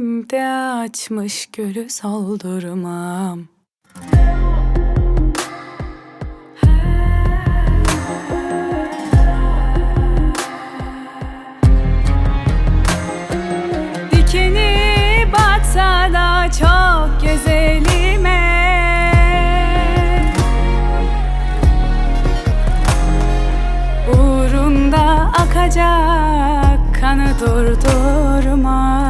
Yüreğimde açmış gülü soldurmam Dikeni batsa da çok güzelime Uğrunda akacak kanı durdurmam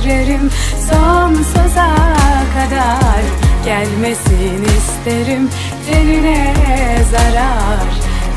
titrerim sonsuza kadar Gelmesin isterim. Tenine zarar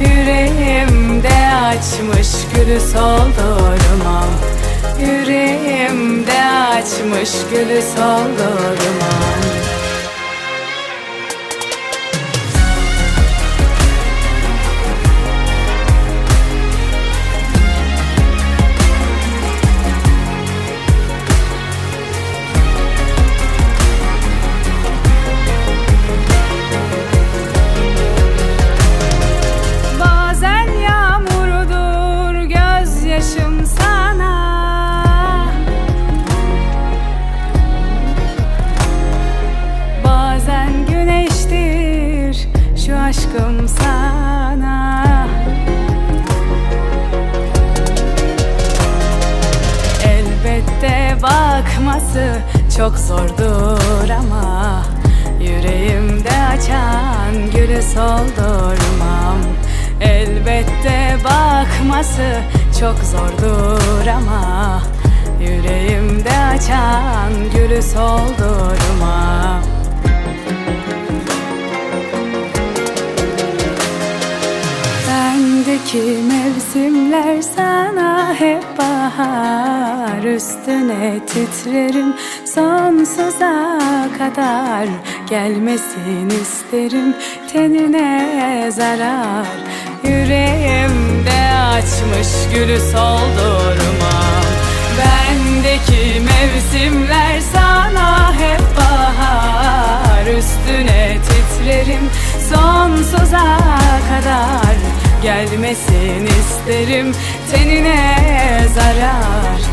Yüreğimde açmış gülü soldurmam Yüreğimde açmış gülü soldurmam bakması çok zordur ama Yüreğimde açan gülü soldurmam Elbette bakması çok zordur ama Yüreğimde açan gülü soldurmam Bendeki mevsimler sana hep bahar. Üstüne titrerim sonsuza kadar. Gelmesin isterim tenine zarar. Yüreğimde açmış gülü soldurmam Bendeki mevsimler sana hep bahar. Üstüne titrerim sonsuza kadar Gelmesin isterim. Tenine zarar